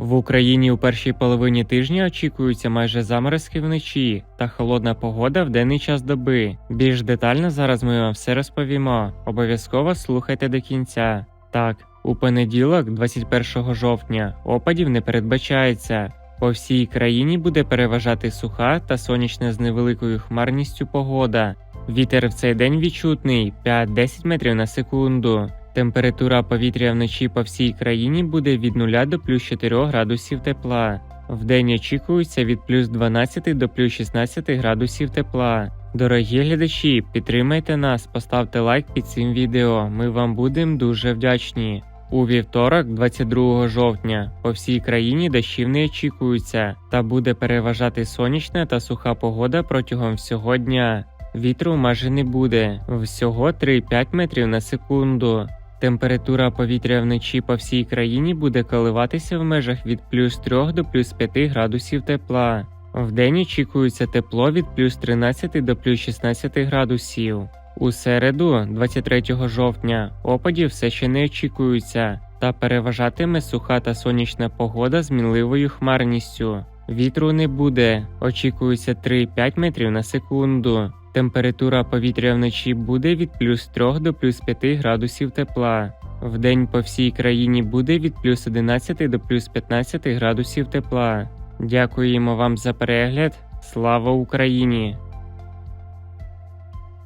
В Україні у першій половині тижня очікуються майже заморозки вночі та холодна погода в денний час доби. Більш детально зараз ми вам все розповімо. Обов'язково слухайте до кінця. Так, у понеділок, 21 жовтня, опадів не передбачається. По всій країні буде переважати суха та сонячна з невеликою хмарністю погода. Вітер в цей день відчутний 5-10 метрів на секунду. Температура повітря вночі по всій країні буде від 0 до плюс 4 градусів тепла. Вдень очікується від плюс 12 до плюс 16 градусів тепла. Дорогі глядачі, підтримайте нас, поставте лайк під цим відео. Ми вам будемо дуже вдячні. У вівторок, 22 жовтня, по всій країні дощів не очікується, та буде переважати сонячна та суха погода протягом всього дня. Вітру майже не буде, всього 3-5 метрів на секунду. Температура повітря вночі по всій країні буде коливатися в межах від плюс 3 до плюс 5 градусів тепла. Вдень очікується тепло від плюс 13 до плюс 16 градусів. У середу, 23 жовтня, опадів все ще не очікується, та переважатиме суха та сонячна погода з мінливою хмарністю. Вітру не буде, очікується 3-5 метрів на секунду. Температура повітря вночі буде від плюс 3 до плюс 5 градусів тепла. Вдень по всій країні буде від плюс 11 до плюс 15 градусів тепла. Дякуємо вам за перегляд. Слава Україні!